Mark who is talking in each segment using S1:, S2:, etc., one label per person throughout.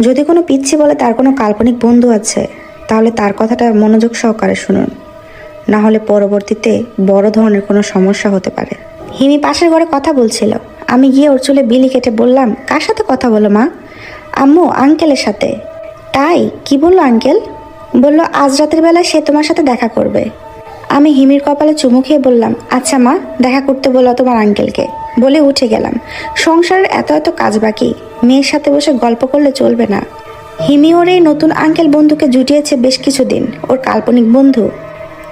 S1: যদি কোনো পিচ্ছি বলে তার কোনো কাল্পনিক বন্ধু আছে, তাহলে তার কথাটা মনোযোগ সহকারে শুনুন। না হলে পরবর্তীতে বড় ধরনের কোনো সমস্যা হতে পারে। হিমি পাশের ঘরে কথা বলছিল। আমি গিয়ে ওর চুলে বিলি কেটে বললাম, কার সাথে কথা বলো মা? আম্মু, আঙ্কেলের সাথে। তাই? কি বলল আঙ্কেল? বলল, আজ রাতের বেলায় সে তোমার সাথে দেখা করবে। আমি হিমির কপালে চুমু খেয়ে বললাম আচ্ছা মা, দেখা করতে বলো তোমার আঙ্কেলকে। বলে উঠে গেলাম। সংসারের এত এত কাজ বাকি মেয়ের সাথে বসে গল্প করলে চলবে না। হিমি ওর এই নতুন আঙ্কেল বন্ধুকে জুটিয়েছে বেশ কিছুদিন, ওর কাল্পনিক বন্ধু।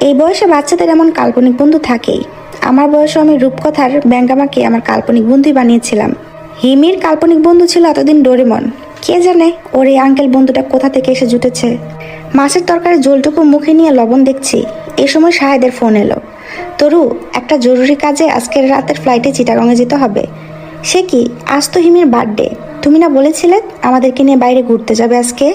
S1: এই বয়সে বাচ্চাদের এমন কাল্পনিক বন্ধু থাকেই। আমার বয়সে আমি রূপকথার ব্যাঙ্গামাকে আমার কাল্পনিক বন্ধুই বানিয়েছিলাম। হিমির কাল্পনিক বন্ধু ছিল এতদিন ডোরেমন। কে জানে ওর এই আঙ্কেল বন্ধুটা কোথা থেকে এসে জুটেছে। মাছের তরকারি জলটুকু মুখে নিয়ে লবণ দেখছি। এ সময় সাহেদের ফোন এলো। তরু, একটা জরুরি কাজে আজকের রাতের ফ্লাইটে চিটাগংয়ে যেতে হবে। সে কি? আজ তো হিমির বার্থডে তুমি না বলেছিলে আমাদেরকে নিয়ে বাইরে ঘুরতে যাবে আজকে?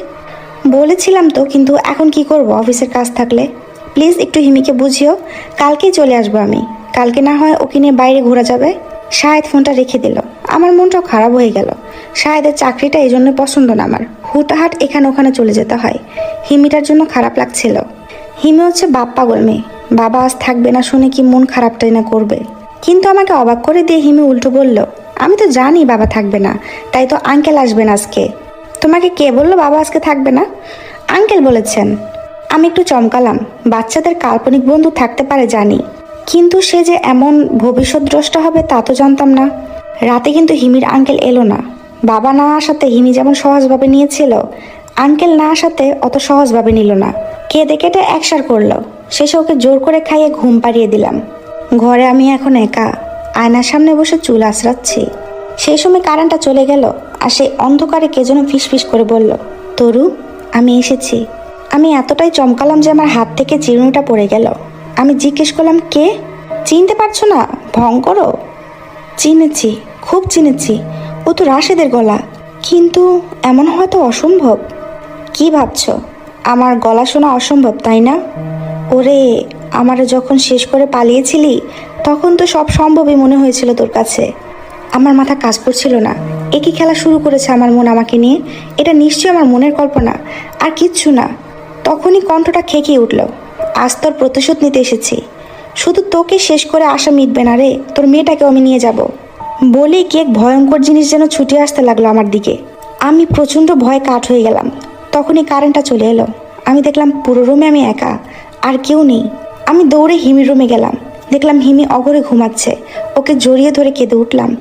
S1: বলেছিলাম তো, কিন্তু এখন কি করব অফিসের কাজ থাকলে? প্লিজ একটু হিমিকে বুঝিও, কালকেই চলে আসব আমি। কালকে না হয় ওকে নিয়ে বাইরে ঘোরা যাবে। শাহেদ ফোনটা রেখে দিল। আমার মনটাও খারাপ হয়ে গেল। শাহেদের চাকরিটা এই জন্য পছন্দ না আমার। হুটাহাট এখানে ওখানে চলে যেতে হয়। হিমিটার জন্য খারাপ লাগছিল। হিমি হচ্ছে বাপ পাগল মেয়ে। বাবা আজ থাকবে না শুনে কি মন খারাপটাই না করবে। কিন্তু আমাকে অবাক করে দিয়ে হিমি উল্টো বলল আমি তো জানি বাবা থাকবে না, তাই তো আঙ্কেল আসবেন আজকে। তোমাকে কে বলল বাবা আজকে থাকবে না? আঙ্কেল বলেছেন, আমি একটু চমকালাম, বাচ্চাদের কাল্পনিক বন্ধু থাকতে পারে জানি, কিন্তু সে যে এমন ভবিষ্যৎ দ্রষ্টা হবে তা তো জানতাম না। রাতে কিন্তু হিমির আঙ্কেল এলো না, বাবা না আসাতে হিমি যেমন সহজভাবে নিয়েছিল আঙ্কেল না আসাতে অত সহজভাবে নিল না। কেঁদে কেটে একসার করল, শেষে ওকে জোর করে খাইয়ে ঘুম পাড়িয়ে দিলাম। ঘরে আমি এখন একা। আয়নার সামনে বসে চুল আঁচড়াচ্ছি সেই সময় কারেন্টটা চলে গেল আর সেই অন্ধকারে কে যেন ফিস করে বলল, তরু, আমি এসেছি। আমি এতটাই চমকালাম যে আমার হাত থেকে চিরুনিটা পড়ে গেল। আমি জিজ্ঞেস করলাম, কে? চিনতে পারছ না? ভং করো চিনেছি, খুব চিনেছি। ও তো রাশেদের গলা। কিন্তু এমন হয়তো অসম্ভব। কি ভাবছ? আমার গলা শোনা অসম্ভব, তাই না? ওরে, আমারে যখন শেষ করে পালিয়েছিলি তখন তো সব সম্ভবই মনে হয়েছিল তোর কাছে। আমার মাথা কাজ করছিল না। একই খেলা শুরু করেছে আমার মন আমাকে নিয়ে? এটা নিশ্চয়ই আমার মনের কল্পনা। আর কিচ্ছু না। তখনই কণ্ঠটা খেকিয়ে উঠল। আজ তোর প্রতিশোধ নিতে এসেছি। শুধু তোকে শেষ করে আশা মিটবে না রে। তোর মেয়েটাকেও আমি নিয়ে যাব। বলেই কি এক ভয়ঙ্কর জিনিস যেন ছুটে আসতে লাগল আমার দিকে। আমি প্রচণ্ড ভয়ে কাঠ হয়ে গেলাম। তখনই কারেন্টটা চলে এলো। আমি দেখলাম পুরো রুমে আমি একা। আর কেউ নেই। আমি দৌড়ে হিমির রুমে গেলাম। দেখলাম হিমি অগরে ঘুমাচ্ছে। ওকে জড়িয়ে ধরে কেঁদে উঠলাম।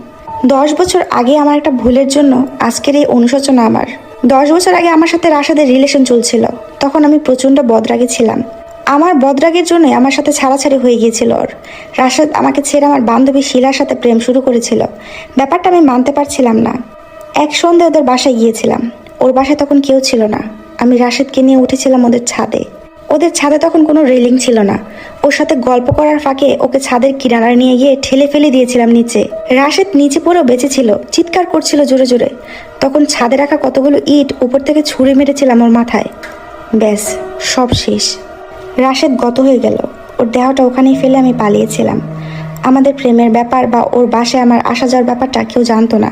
S1: দশ বছর আগে আমার একটা ভুলের জন্য আজকের এই অনুশোচনা আমার। দশ বছর আগে আমার সাথে রাশাদের রিলেশন চলছিল। তখন আমি প্রচণ্ড বদরাগে ছিলাম। আমার বদরাগের জন্য আমার সাথে ছাড়াছাড়ি হয়ে গিয়েছিল ওর। রাশাদ আমাকে ছেড়ে আমার বান্ধবী শিলার সাথে প্রেম শুরু করেছিল। ব্যাপারটা আমি মানতে পারছিলাম না। এক সন্ধ্যে ওদের বাসায় গিয়েছিলাম। ওর বাসায় তখন কেউ ছিল না। আমি রাশেদকে নিয়ে উঠেছিলাম ওদের ছাদে। ওদের ছাদে তখন কোনো রেলিং ছিল না। ওর সাথে গল্প করার ফাঁকে ওকে ছাদের কিনারায় নিয়ে গিয়ে ঠেলে ফেলে দিয়েছিলাম নিচে। রাশেদ নিচে পড়েও বেঁচেছিল চিৎকার করছিল জোরে জোরে। তখন ছাদে রাখা কতগুলো ইট উপর থেকে ছুঁড়ে মেরেছিলাম ওর মাথায়। ব্যাস, সব শেষ। রাশেদ গত হয়ে গেল। ওর দেহটা ওখানেই ফেলে আমি পালিয়েছিলাম। আমাদের প্রেমের ব্যাপার বা ওর বাসায় আমার আসা যাওয়ার ব্যাপারটা কেউ জানতো না।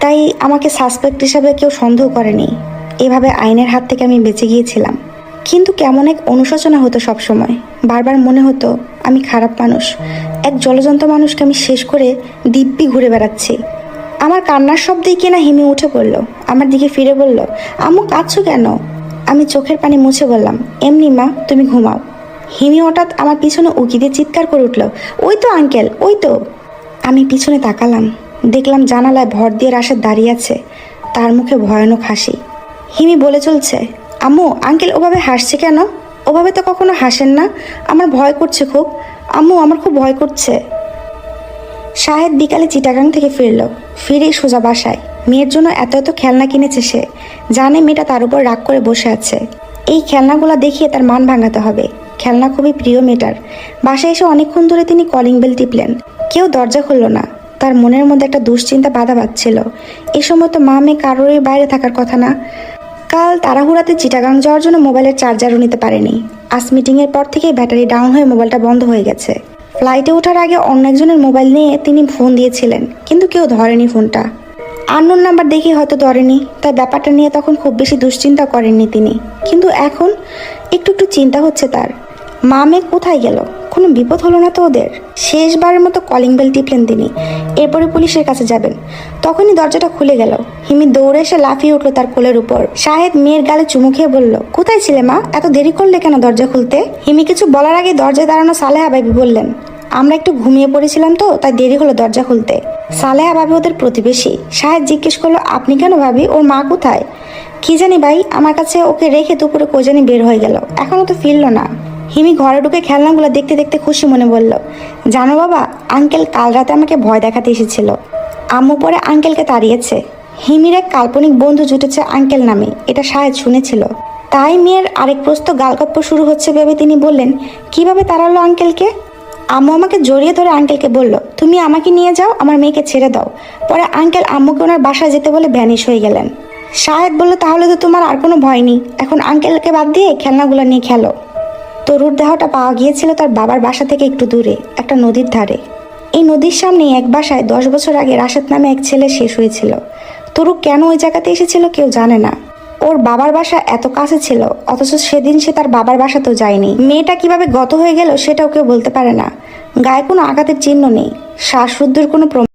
S1: তাই আমাকে সাসপেক্ট হিসাবে কেউ সন্দেহ করেনি। এভাবে আইনের হাত থেকে আমি বেঁচে গিয়েছিলাম। কিন্তু কেমন এক অনুশোচনা হতো সব সময়। বারবার মনে হতো, আমি খারাপ মানুষ। এক জলজন্ত মানুষকে আমি শেষ করে দিব্যি ঘুরে বেড়াচ্ছি। আমার কান্নার শব্দেই কিনা হিমি উঠে পড়ল। আমার দিকে ফিরে বলল, আম্মু, কাঁদছো কেন? আমি চোখের পানি মুছে বললাম, এমনি মা, তুমি ঘুমাও। হিমি হঠাৎ আমার পিছনে উকি দিয়ে চিৎকার করে উঠল, ওই তো আঙ্কেল, ওই তো। আমি পিছনে তাকালাম, দেখলাম জানালায় ভর দিয়ে রাশেদ দাঁড়িয়ে আছে, তার মুখে ভয়ানক হাসি। হিমি বলে চলছে আম্মু, আঙ্কেল ওভাবে হাসছে কেন? ওভাবে তো কখনো হাসেন না। আমার ভয় করছে খুব। আম্মু, আমার খুব ভয় করছে। শাহেদ বিকালে চিটাগাং থেকে ফিরল। ফিরে সোজা বাসায়। মেয়ের জন্য এত এত খেলনা কিনেছে সে। জানে মেয়েটা তার উপর রাগ করে বসে আছে। এই খেলনাগুলো দেখিয়ে তার মান ভাঙাতে হবে। খেলনা খুবই প্রিয় মেয়েটার। বাসায় এসে অনেকক্ষণ ধরে তিনি কলিং বেল টিপলেন। কেউ দরজা খুলল না। তার মনের মধ্যে একটা দুশ্চিন্তা বাধা বাঁধছিল এ সময় তো মা মেয়ে কারোরই বাইরে থাকার কথা না। কাল তাড়াহুড়াতে চিটাগাং যাওয়ার জন্য মোবাইলের চার্জারও নিতে পারেনি। আজ মিটিংয়ের পর থেকেই ব্যাটারি ডাউন হয়ে মোবাইলটা বন্ধ হয়ে গেছে। ফ্লাইটে ওঠার আগে অন্য একজনের মোবাইল নিয়ে তিনি ফোন দিয়েছিলেন, কিন্তু কেউ ধরেনি ফোনটা। আননোন নাম্বার দেখে হয়তো ধরেনি, তাই ব্যাপারটা নিয়ে তখন খুব বেশি দুশ্চিন্তা করেননি তিনি। কিন্তু এখন একটু একটু চিন্তা হচ্ছে তার। মা মেয়ে কোথায় গেল? কোনো বিপদ হলো না তো ওদের? শেষবারের মতো কলিং বেল টিপলেন তিনি। এরপরে পুলিশের কাছে যাবেন। তখনই দরজাটা খুলে গেল। হিমি দৌড়ে এসে লাফিয়ে উঠল তার কোলের উপর। শাহেদ মেয়ের গালে চুমু খেয়ে বলল, কোথায় ছিলে মা? এত দেরি করলে কেন দরজা খুলতে? হিমি কিছু বলার আগে দরজায় দাঁড়ানো সালেহা বাবি বললেন, আমরা একটু ঘুমিয়ে পড়েছিলাম তো, তাই দেরি হলো দরজা খুলতে। সালেহা ভাবি ওদের প্রতিবেশী। শাহেদ জিজ্ঞেস করল, আপনি কেন ভাবি? ওর মা কোথায়? কি জানি ভাই, আমার কাছে ওকে রেখে দুপুরে কোজানি বের হয়ে গেল। এখনও তো ফিরলো না। হিমি ঘরে ঢুকে খেলনাগুলো দেখতে দেখতে খুশি মনে বলল, জানো বাবা, আঙ্কেল কাল রাতে আমাকে ভয় দেখাতে এসেছিল। আম্মু পরে আঙ্কেলকে তাড়িয়েছে। হিমির এক কাল্পনিক বন্ধু জুটেছে আঙ্কেল নামে, এটা শাহেদ শুনেছিল। তাই মেয়ের আরেক প্রস্ত গালগপ্প শুরু হচ্ছে ভেবে তিনি বললেন, কীভাবে তাড়ালো আঙ্কেলকে? আম্মু আমাকে জড়িয়ে ধরে আঙ্কেলকে বলল, তুমি আমাকে নিয়ে যাও, আমার মেয়েকে ছেড়ে দাও। পরে আঙ্কেল আম্মুকে ওনার বাসায় যেতে বলে ভ্যানিশ হয়ে গেলেন। শাহেদ বলল, তাহলে তো তোমার আর কোনো ভয় নেই। এখন আঙ্কেলকে বাদ দিয়ে খেলনাগুলো নিয়ে খেলো। তরুর দেহটা পাওয়া গিয়েছিল তার বাবার বাসা থেকে একটু দূরে, একটা নদীর ধারে। এই নদীর সামনেই এক বাসায় দশ বছর আগে রাশেদ নামে এক ছেলে শেষ হয়েছিল। তরু কেন ওই জায়গাতে এসেছিল কেউ জানে না। ওর বাবার বাসা এত কাছে ছিল, অথচ সেদিন সে তার বাবার বাসাতেও যায়নি। মেয়েটা কীভাবে গত হয়ে গেল সেটাও কেউ বলতে পারে না। গায়ে কোনো আঘাতের চিহ্ন নেই। শ্বাসরুদ্ধের কোনো প্রমাণ